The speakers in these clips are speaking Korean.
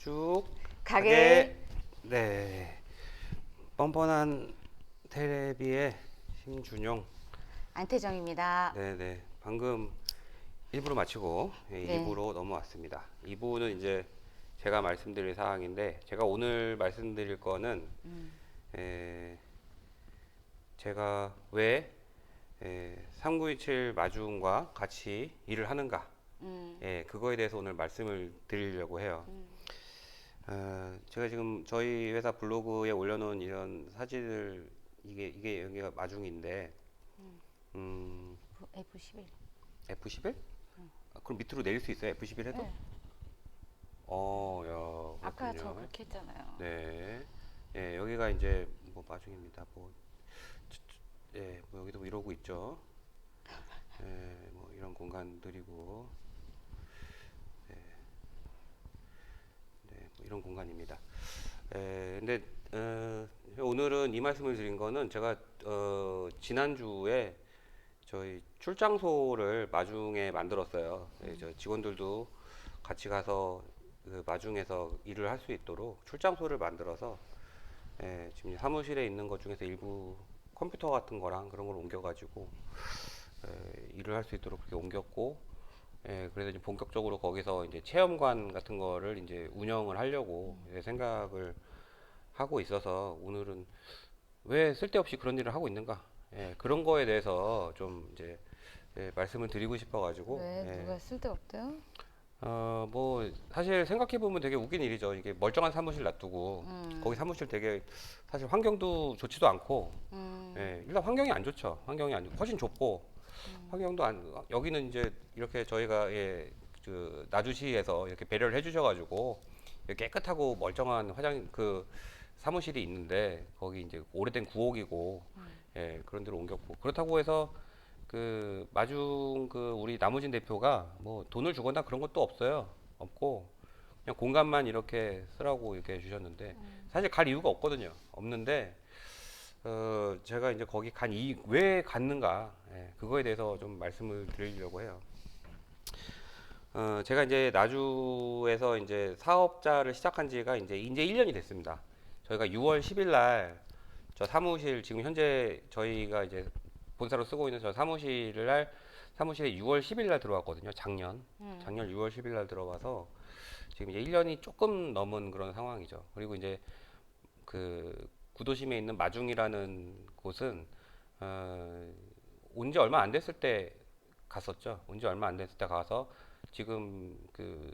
네. 쭉 가게. 네 뻔뻔한 테레비의 심준용 안태정입니다. 네네 방금 1부로 마치고 예, 네. 2부로 넘어왔습니다 2부는 이제 제가 말씀드릴 사항인데 제가 오늘 말씀드릴 거는 음. 에, 제가 왜 에, 3927 마중과 같이 일을 하는가 음. 예, 그거에 대해서 오늘 말씀을 드리려고 해요. 어, 제가 지금 저희 회사 블로그에 올려놓은 이런 사진을 이게 이게 여기가 마중인데, 음, F11. F11? 아, 그럼 밑으로 내릴 수 있어요? F11 해도? 네. 어, 야, 아까 저 그렇군요. 그렇게 했잖아요. 네, 예, 여기가 이제 뭐 마중입니다. 뭐, 저- 저- 예, 뭐 여기도 이러고 있죠. 예, 뭐 이런 공간들이고, 네, 네, 뭐 이런 공간입니다. 예, 근데 어, 오늘은 이 말씀을 드린 거는 제가 어, 지난 주에 저희 출장소를 마중에 만들었어요. 예, 저 직원들도 같이 가서 그 마중에서 일을 할 수 있도록 출장소를 만들어서 예, 지금 사무실에 있는 것 중에서 일부 컴퓨터 같은 거랑 그런 걸 옮겨가지고 예, 일을 할 수 있도록 그렇게 옮겼고 예, 그래서 이제 본격적으로 거기서 이제 체험관 같은 거를 이제 운영을 하려고 이제 생각을 하고 있어서 오늘은 왜 쓸데없이 그런 일을 하고 있는가 예, 그런 거에 대해서 좀 이제 예, 말씀을 드리고 싶어가지고 왜 예, 누가 쓸데없대요? 어, 뭐, 사실 생각해보면 되게 웃긴 일이죠. 이게 멀쩡한 사무실 놔두고, 음. 거기 사무실 되게, 사실 환경도 좋지도 않고, 음. 예, 일단 환경이 안 좋죠. 환경이 안 좋고, 훨씬 좁고, 환경도 안, 여기는 이제 이렇게 저희가, 예, 그, 나주시에서 이렇게 배려를 해주셔가지고, 깨끗하고 멀쩡한 화장, 그, 사무실이 있는데, 거기 이제 오래된 구옥이고, 예, 그런 데로 옮겼고, 그렇다고 해서, 그 마중 그 우리 나무진 대표가 뭐 돈을 주거나 그런 것도 없어요. 없고 그냥 공간만 이렇게 쓰라고 이렇게 주셨는데 사실 갈 이유가 없거든요. 없는데 어 제가 이제 거기 간 이 왜 갔는가 예, 그거에 대해서 좀 말씀을 드리려고 해요. 어 제가 이제 나주에서 이제 사업자를 시작한 지가 이제 이제 1년이 됐습니다. 저희가 6월 10일 날 저 사무실 지금 현재 저희가 이제 본사로 쓰고 있는 저 사무실을 날 사무실에 6월 10일 날 들어왔거든요. 작년. 음. 작년 6월 10일 날 들어와서 지금 이제 1년이 조금 넘은 그런 상황이죠. 그리고 이제 그 구도심에 있는 마중이라는 곳은 어, 온지 얼마 안 됐을 때 갔었죠. 온지 얼마 안 됐을 때 가서 지금 그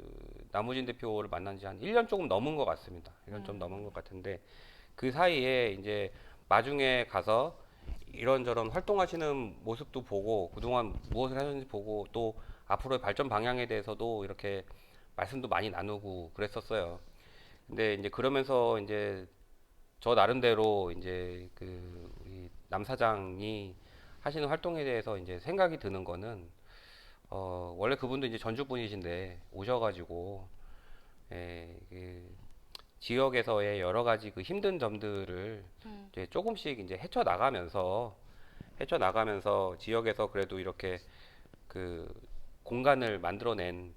나무진 대표를 만난 지 한 1년 조금 넘은 것 같습니다. 1년 좀 넘은 것 같은데 그 사이에 이제 마중에 가서 이런저런 활동하시는 모습도 보고 그동안 무엇을 하셨는지 보고 또 앞으로의 발전 방향에 대해서도 이렇게 말씀도 많이 나누고 그랬었어요. 근데 이제 그러면서 이제 저 나름대로 이제 그 우리 남 사장이 하시는 활동에 대해서 이제 생각이 드는 거는 어 원래 그분도 이제 전주 분이신데 오셔가지고 예, 그 지역에서의 여러 가지 그 힘든 점들을 음. 이제 조금씩 이제 헤쳐 나가면서 헤쳐 나가면서 지역에서 그래도 이렇게 그 공간을 만들어낸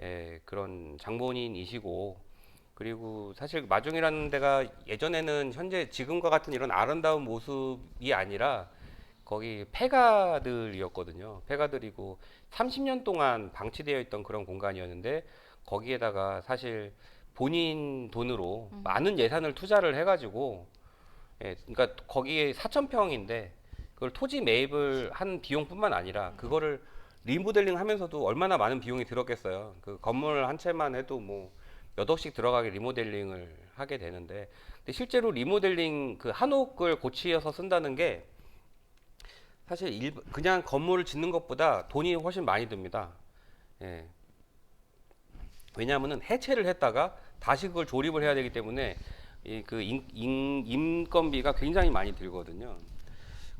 예, 그런 장본인이시고 그리고 사실 마중이라는 데가 예전에는 현재 지금과 같은 이런 아름다운 모습이 아니라 거기 폐가들이었거든요. 폐가들이고 30년 동안 방치되어 있던 그런 공간이었는데 거기에다가 사실 본인 돈으로 많은 예산을 투자를 해가지고 예, 그러니까 거기에 4,000평인데 그걸 토지 매입을 한 비용뿐만 아니라 그거를 리모델링 하면서도 얼마나 많은 비용이 들었겠어요. 그 건물 한 채만 해도 뭐 몇 억씩 들어가게 리모델링을 하게 되는데 근데 실제로 리모델링 그 한옥을 고치어서 쓴다는 게 사실 일, 그냥 건물을 짓는 것보다 돈이 훨씬 많이 듭니다. 예. 왜냐하면은 해체를 했다가 다시 그걸 조립을 해야 되기 때문에 이그 인건비가 굉장히 많이 들거든요.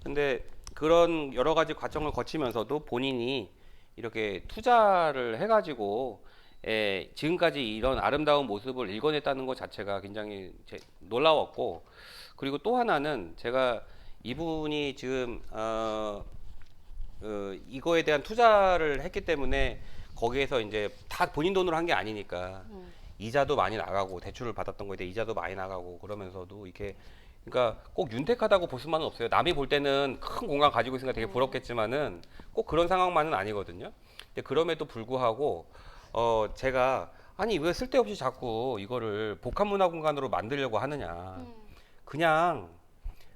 근데 그런 여러 가지 과정을 거치면서도 본인이 이렇게 투자를 해가지고 예, 지금까지 이런 아름다운 모습을 일궈냈다는 것 자체가 굉장히 제- 놀라웠고 그리고 또 하나는 제가 이분이 지금 어, 어, 이거에 대한 투자를 했기 때문에 거기에서 이제 다 본인 돈으로 한 게 아니니까 이자도 많이 나가고 대출을 받았던 거에 대해 이자도 많이 나가고 그러면서도 이게 그러니까 꼭 윤택하다고 볼 수만은 없어요. 남이 볼 때는 큰 공간 가지고 있으니까 되게 부럽겠지만은 꼭 그런 상황만은 아니거든요. 근데 그럼에도 불구하고 어 제가 아니 왜 쓸데없이 자꾸 이거를 복합 문화 공간으로 만들려고 하느냐. 그냥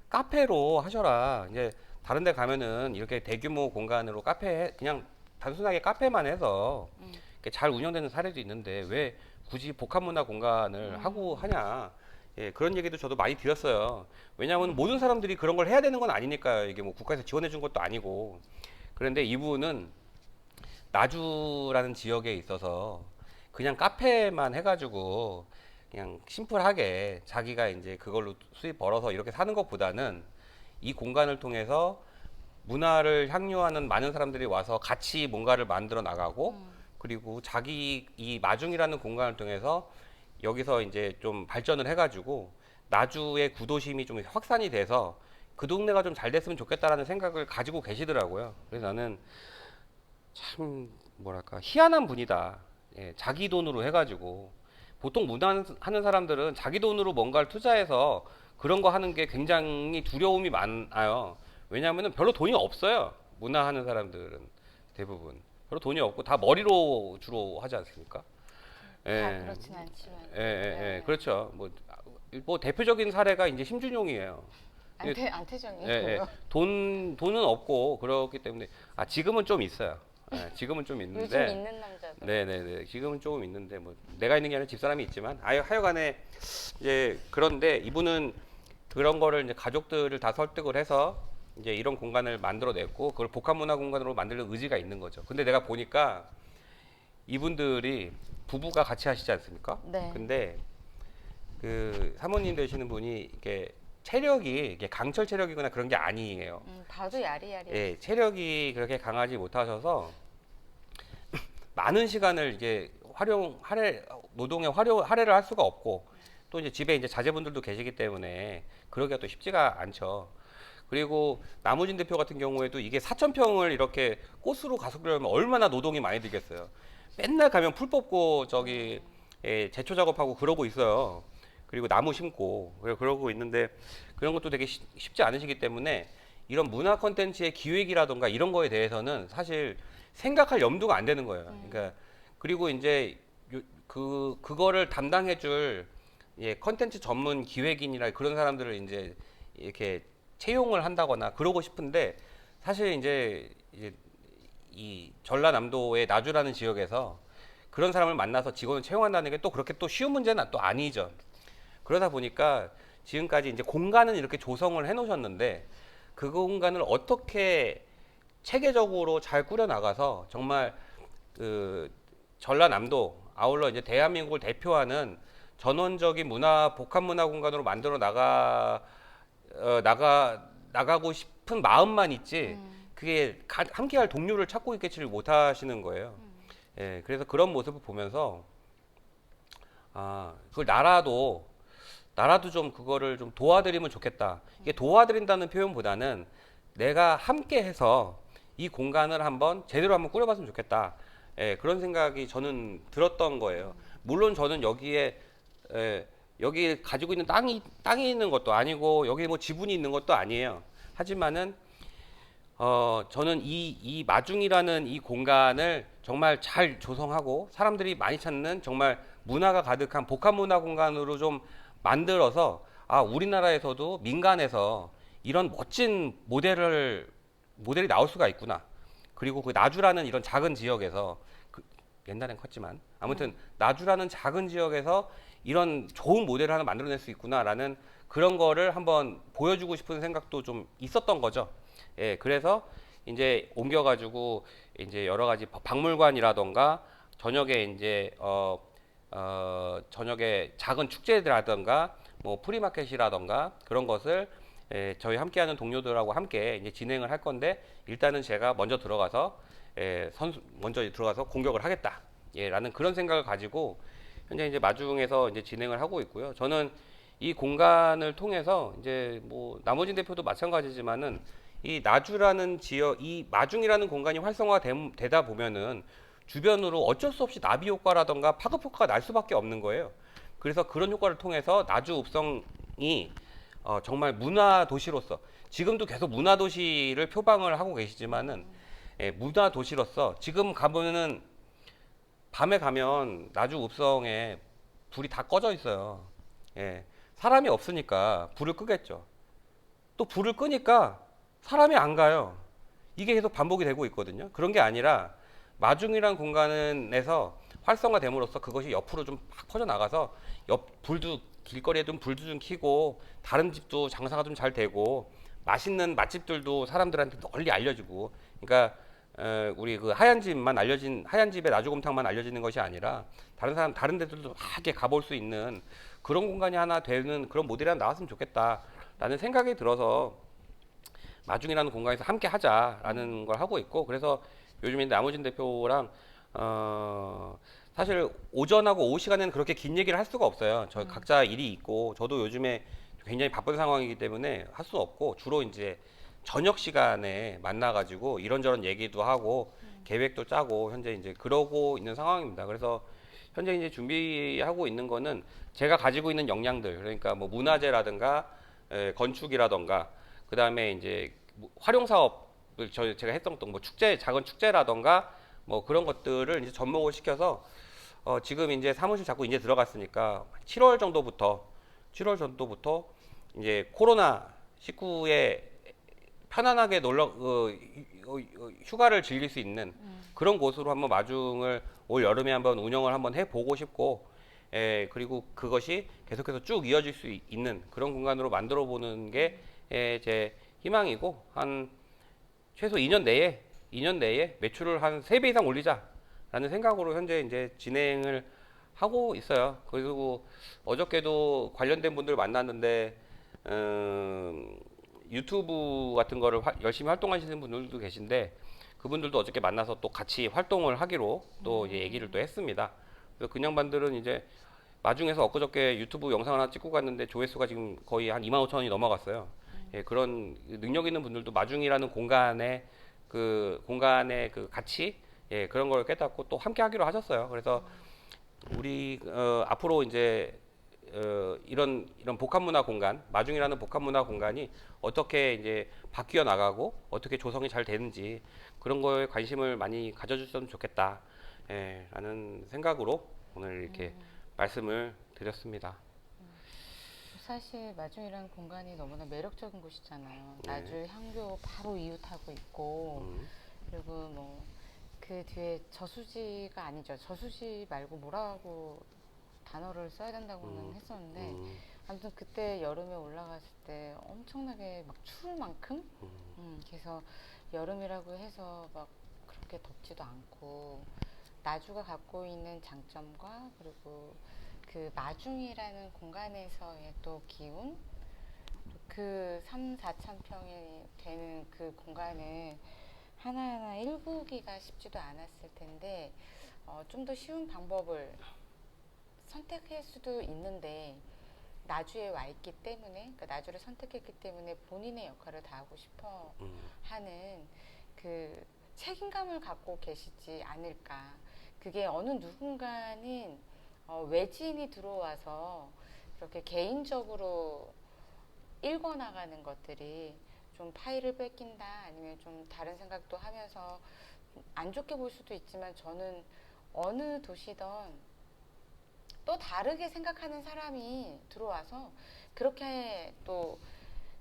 카페로 하셔라. 이제 다른 데 가면은 이렇게 대규모 공간으로 카페 그냥 단순하게 카페만 해서 이렇게 잘 운영되는 사례도 있는데 왜 굳이 복합 문화 공간을 하고 하냐. 예, 그런 얘기도 저도 많이 드렸어요. 왜냐하면 모든 사람들이 그런 걸 해야 되는 건 아니니까요. 이게 뭐 국가에서 지원해 준 것도 아니고. 그런데 이분은 나주라는 지역에 있어서 그냥 카페만 해가지고 그냥 심플하게 자기가 이제 그걸로 수입 벌어서 이렇게 사는 것보다는 이 공간을 통해서 문화를 향유하는 많은 사람들이 와서 같이 뭔가를 만들어 나가고 그리고 자기 이 마중이라는 공간을 통해서 여기서 이제 좀 발전을 해가지고 나주의 구도심이 좀 확산이 돼서 그 동네가 좀 잘 됐으면 좋겠다라는 생각을 가지고 계시더라고요. 그래서 나는 참 뭐랄까 희한한 분이다. 예, 자기 돈으로 해가지고 보통 문화 하는 사람들은 자기 돈으로 뭔가를 투자해서 그런 거 하는 게 굉장히 두려움이 많아요. 왜냐하면 별로 돈이 없어요. 문화 하는 사람들은 대부분 별로 돈이 없고 다 머리로 주로 하지 않습니까? 다 그렇진 않지만. 예, 예, 예, 네. 그렇죠. 뭐, 뭐 대표적인 사례가 이제 심준용이에요. 안태 안태정이 예, 예. 돈 돈은 없고 그렇기 때문에 아 지금은 좀 있어요. 예, 지금은 좀 요즘 있는데 있는 남자들. 네네네. 지금은 조금 있는데 뭐 내가 있는 게 아니라 집사람이 있지만 아유 하여간에 이제 그런데 이분은 그런 거를 이제 가족들을 다 설득을 해서 이제 이런 공간을 만들어냈고 그걸 복합 문화 공간으로 만들려는 의지가 있는 거죠. 근데 내가 보니까 이분들이 부부가 같이 하시지 않습니까? 네. 근데 그 사모님 되시는 분이 이게 체력이 이게 강철 체력이거나 그런 게 아니에요. 음, 봐도 야리야리. 예, 체력이 그렇게 강하지 못하셔서 많은 시간을 이게 활용 할애 노동에 활용 할애를 할 수가 없고 또 이제 집에 이제 자제분들도 계시기 때문에 그러기가 또 쉽지가 않죠. 그리고 나무진 대표 같은 경우에도 이게 4천 평을 이렇게 꽃으로 가속하려면 얼마나 노동이 많이 들겠어요. 맨날 가면 풀 뽑고 저기 예, 제초 작업하고 그러고 있어요. 그리고 나무 심고 그러고 있는데 그런 것도 되게 쉽- 쉽지 않으시기 때문에 이런 문화 컨텐츠의 기획이라던가 이런 거에 대해서는 사실 생각할 염두가 안 되는 거예요. 그러니까 그리고 이제 요- 그 그거를 담당해 줄 예, 컨텐츠 전문 기획인이나 그런 사람들을 이제 이렇게 채용을 한다거나 그러고 싶은데 사실 이제, 이제 이 전라남도의 나주라는 지역에서 그런 사람을 만나서 직원을 채용한다는 게 또 그렇게 또 쉬운 문제는 또 아니죠. 그러다 보니까 지금까지 이제 공간은 이렇게 조성을 해 놓으셨는데 그 공간을 어떻게 체계적으로 잘 꾸려 나가서 정말 그 전라남도 아울러 이제 대한민국을 대표하는 전원적인 문화 복합 문화 공간으로 만들어 나가 어, 나가 나가고 싶은 마음만 있지 그게 가- 함께할 동료를 찾고 있겠지를 못하시는 거예요. 예, 그래서 그런 모습을 보면서 아 그걸 나라도 나라도 좀 그거를 좀 도와드리면 좋겠다. 이게 도와드린다는 표현보다는 내가 함께 해서 이 공간을 한번 제대로 한번 꾸려봤으면 좋겠다. 예, 그런 생각이 저는 들었던 거예요. 물론 저는 여기에 예, 여기 가지고 있는 땅이 땅이 있는 것도 아니고 여기 뭐 지분이 있는 것도 아니에요. 하지만은 어 저는 이 이 마중이라는 이 공간을 정말 잘 조성하고 사람들이 많이 찾는 정말 문화가 가득한 복합 문화 공간으로 좀 만들어서 아 우리나라에서도 민간에서 이런 멋진 모델을 모델이 나올 수가 있구나. 그리고 그 나주라는 이런 작은 지역에서 그 옛날엔 컸지만 아무튼 나주라는 작은 지역에서 이런 좋은 모델을 하나 만들어낼 수 있구나라는 그런 거를 한번 보여주고 싶은 생각도 좀 있었던 거죠. 예, 그래서 이제 옮겨가지고 이제 여러 가지 박- 박물관이라던가 저녁에 이제 어, 어 저녁에 작은 축제라던가 뭐 프리마켓이라던가 그런 것을 예, 저희 함께하는 동료들하고 함께 이제 진행을 할 건데 일단은 제가 먼저 들어가서 예, 선수 먼저 들어가서 공격을 하겠다. 예, 라는 그런 생각을 가지고 현재 이제 마중에서 이제 진행을 하고 있고요. 저는 이 공간을 통해서 이제 뭐 나머진 대표도 마찬가지지만은 이 나주라는 지역, 이 마중이라는 공간이 활성화되다 보면은 주변으로 어쩔 수 없이 나비 효과라던가 파급 효과가 날 수밖에 없는 거예요. 그래서 그런 효과를 통해서 나주 읍성이 어, 정말 문화 도시로서 지금도 계속 문화 도시를 표방을 하고 계시지만은 예, 문화 도시로서 지금 가보면은 밤에 가면 나주 읍성에 불이 다 꺼져 있어요. 예, 사람이 없으니까 불을 끄겠죠. 또 불을 끄니까 사람이 안 가요. 이게 계속 반복이 되고 있거든요. 그런 게 아니라 마중이란 공간에서 활성화됨으로써 그것이 옆으로 좀팍 퍼져 나가서 옆 불도 길거리에 좀 불도 좀 켜고 다른 집도 장사가 좀 잘 되고 맛있는 맛집들도 사람들한테 널리 알려지고. 그러니까 어, 우리 그 하얀 집만 알려진 하얀 집의 나주곰탕만 알려지는 것이 아니라 다른 사람 다른 데들도 막 이렇게 가볼 수 있는 그런 공간이 하나 되는 그런 모델이 하나 나왔으면 좋겠다라는 생각이 들어서 마중이라는 공간에서 함께 하자라는 걸 하고 있고 그래서 요즘 에 남우진 대표랑 어 사실 오전하고 오후 시간에는 그렇게 긴 얘기를 할 수가 없어요. 저 각자 일이 있고 저도 요즘에 굉장히 바쁜 상황이기 때문에 할 수 없고 주로 이제 저녁 시간에 만나가지고 이런저런 얘기도 하고 계획도 짜고 현재 이제 그러고 있는 상황입니다. 그래서 현재 이제 준비하고 있는 거는 제가 가지고 있는 역량들 그러니까 뭐 문화재라든가 에, 건축이라든가 그 다음에 이제 뭐 활용 사업을 저 제가 했던 뭐 축제 작은 축제라든가 뭐 그런 것들을 이제 접목을 시켜서 어 지금 이제 사무실 잡고 이제 들어갔으니까 7월 정도부터 7월 정도부터 이제 코로나 19에 편안하게 놀러 어, 어, 어, 휴가를 즐길 수 있는 그런 곳으로 한번 마중을 올 여름에 한번 운영을 한번 해보고 싶고 에, 그리고 그것이 계속해서 쭉 이어질 수 있- 있는 그런 공간으로 만들어 보는 게제 희망이고 한 최소 2년 내에 2년 내에 매출을 한 3배 이상 올리자라는 생각으로 현재 이제 진행을 하고 있어요. 그리고 어저께도 관련된 분들 만났는데 음, 유튜브 같은 거를 화- 열심히 활동하시는 분들도 계신데 그분들도 어저께 만나서 또 같이 활동을 하기로 또 이제 얘기를 또 했습니다. 그래서 그냥 반들은 이제 마중에서 엊그저께 유튜브 영상 하나 찍고 갔는데 조회수가 지금 거의 한 2만 5천 원이 넘어갔어요. 예, 그런 능력 있는 분들도 마중이라는 공간에 그 공간의 그 가치 예, 그런 걸 깨닫고 또 함께 하기로 하셨어요. 그래서 우리 어, 앞으로 이제 어, 이런 이런 복합 문화 공간, 마중이라는 복합 문화 공간이 어떻게 이제 바뀌어 나가고 어떻게 조성이 잘 되는지 그런 거에 관심을 많이 가져주셨으면 좋겠다. 예, 라는 생각으로 오늘 이렇게 말씀을 드렸습니다. 사실 마중이라는 공간이 너무나 매력적인 곳이잖아요. 네. 나주 향교 바로 이웃하고 있고 음, 그리고 뭐 그 뒤에 저수지가 아니죠. 저수지 말고 뭐라고 단어를 써야 된다고는 음, 했었는데 음, 아무튼 그때 여름에 올라갔을 때 엄청나게 막 추울 만큼 음. 음, 그래서 여름이라고 해서 막 그렇게 덥지도 않고 나주가 갖고 있는 장점과 그리고 그 마중이라는 공간에서의 또 기운 그 3, 4천 평이 되는 그 공간을 하나하나 일구기가 쉽지도 않았을 텐데 어, 좀 더 쉬운 방법을 선택할 수도 있는데 나주에 와 있기 때문에 그러니까 나주를 선택했기 때문에 본인의 역할을 다하고 싶어 음. 하는 그 책임감을 갖고 계시지 않을까. 그게 어느 누군가는 어, 외지인이 들어와서 그렇게 개인적으로 읽어 나가는 것들이 좀 파일을 뺏긴다 아니면 좀 다른 생각도 하면서 안 좋게 볼 수도 있지만 저는 어느 도시든 또 다르게 생각하는 사람이 들어와서 그렇게 또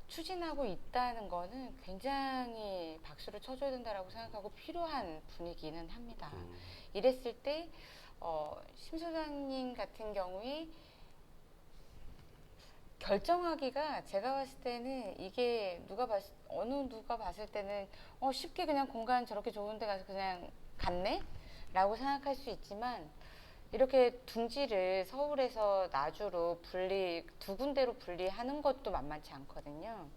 추진하고 있다는 거는 굉장히 박수를 쳐줘야 된다라고 생각하고 필요한 분위기는 합니다. 음. 이랬을 때, 어, 심 소장님 같은 경우에 결정하기가 제가 봤을 때는 이게 누가 봤, 어느 누가 봤을 때는 어, 쉽게 그냥 공간 저렇게 좋은 데 가서 그냥 갔네? 라고 생각할 수 있지만 이렇게 둥지를 서울에서 나주로 분리, 두 군데로 분리하는 것도 만만치 않거든요.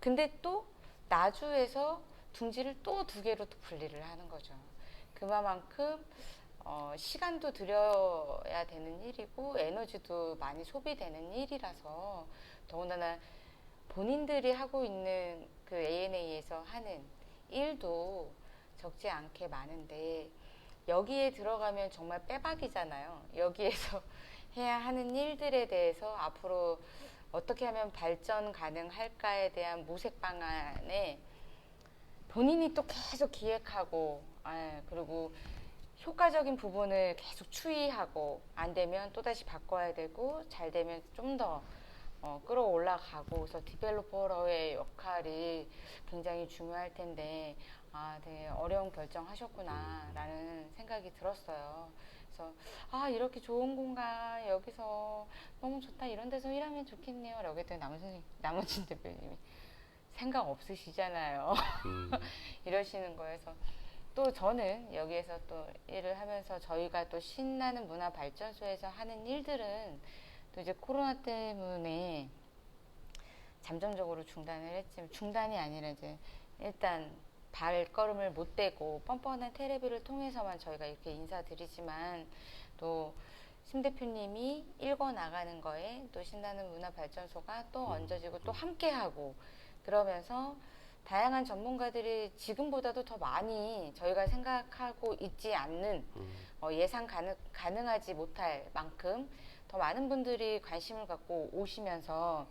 근데 또 나주에서 둥지를 또 두 개로 또 분리를 하는 거죠. 그만큼 어, 시간도 들여야 되는 일이고 에너지도 많이 소비되는 일이라서 더군다나 본인들이 하고 있는 그 ANA에서 하는 일도 적지 않게 많은데 여기에 들어가면 정말 빼박이잖아요. 여기에서 해야 하는 일들에 대해서 앞으로 어떻게 하면 발전 가능할까에 대한 모색 방안에 본인이 또 계속 기획하고 아, 그리고 효과적인 부분을 계속 추이하고 안 되면 또다시 바꿔야 되고 잘 되면 좀더 어, 끌어올라가고 그래서 디벨로퍼의 역할이 굉장히 중요할 텐데 아 되게 어려운 결정하셨구나라는 생각이 들었어요. 그래서 아 이렇게 좋은 공간 여기서 너무 좋다 이런 데서 일하면 좋겠네요. 라고 했더니 남은 선생 남은진 대표님이 생각 없으시잖아요. 음, 이러시는 거여서 또 저는 여기에서 또 일을 하면서 저희가 또 신나는 문화 발전소에서 하는 일들은 또 이제 코로나 때문에 잠정적으로 중단을 했지만 중단이 아니라 이제 일단 발걸음을 못 떼고 뻔뻔한 테레비를 통해서만 저희가 이렇게 인사드리지만 또 심 대표님이 읽어 나가는 거에 또 신나는 문화 발전소가 또 얹어지고 또 함께하고 그러면서 다양한 전문가들이 지금보다도 더 많이 저희가 생각하고 있지 않는 음, 어, 예상 가능, 가능하지 못할 만큼 더 많은 분들이 관심을 갖고 오시면서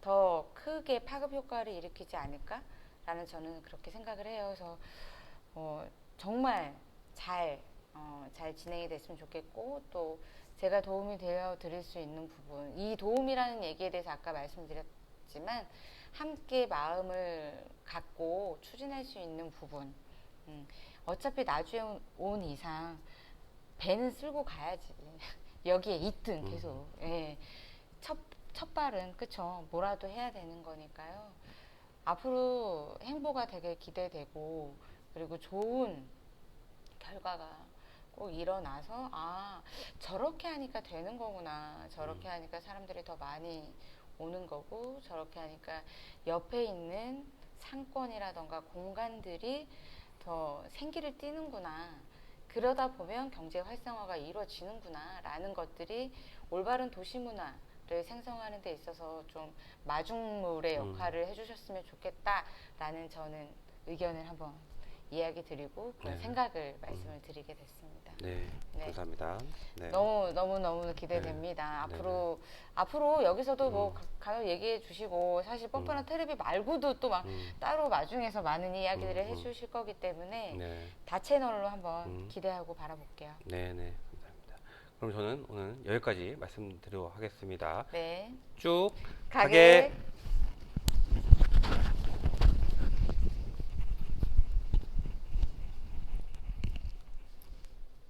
더 크게 파급 효과를 일으키지 않을까라는 저는 그렇게 생각을 해요. 그래서 어, 정말 잘, 어, 잘 진행이 됐으면 좋겠고 또 제가 도움이 되어 드릴 수 있는 부분 이 도움이라는 얘기에 대해서 아까 말씀드렸지만 함께 마음을 갖고 추진할 수 있는 부분. 음, 어차피 나주에 온- 온 이상 배는 쓸고 가야지. 여기에 있든 계속. 예. 첫, 첫 발은 그쵸? 뭐라도 해야 되는 거니까요. 앞으로 행보가 되게 기대되고 그리고 좋은 결과가 꼭 일어나서 아 저렇게 하니까 되는 거구나. 저렇게 하니까 사람들이 더 많이 오는 거고 저렇게 하니까 옆에 있는 상권이라던가 공간들이 더 생기를 띠는구나 그러다 보면 경제 활성화가 이루어지는구나 라는 것들이 올바른 도시 문화 를 생성하는 데 있어서 좀 마중물의 음. 역할을 해주셨으면 좋겠다라는 저는 의견을 한번 이야기 드리고 그런 네. 생각을 말씀을 드리게 됐습니다. 네, 네. 감사합니다. 네. 너무 너무 너무 기대됩니다. 네. 앞으로 앞으로 여기서도 뭐 음. 가- 간혹 얘기해 주시고 사실 뻔뻔한 텔레비 말고도 또 막 음, 따로 마중에서 많은 이야기들을 음, 음. 해주실 거기 때문에 네, 다 채널로 한번 음. 기대하고 바라볼게요. 네, 네, 감사합니다. 그럼 저는 오늘 여기까지 말씀드리도록 하겠습니다. 네. 쭉 가게 가게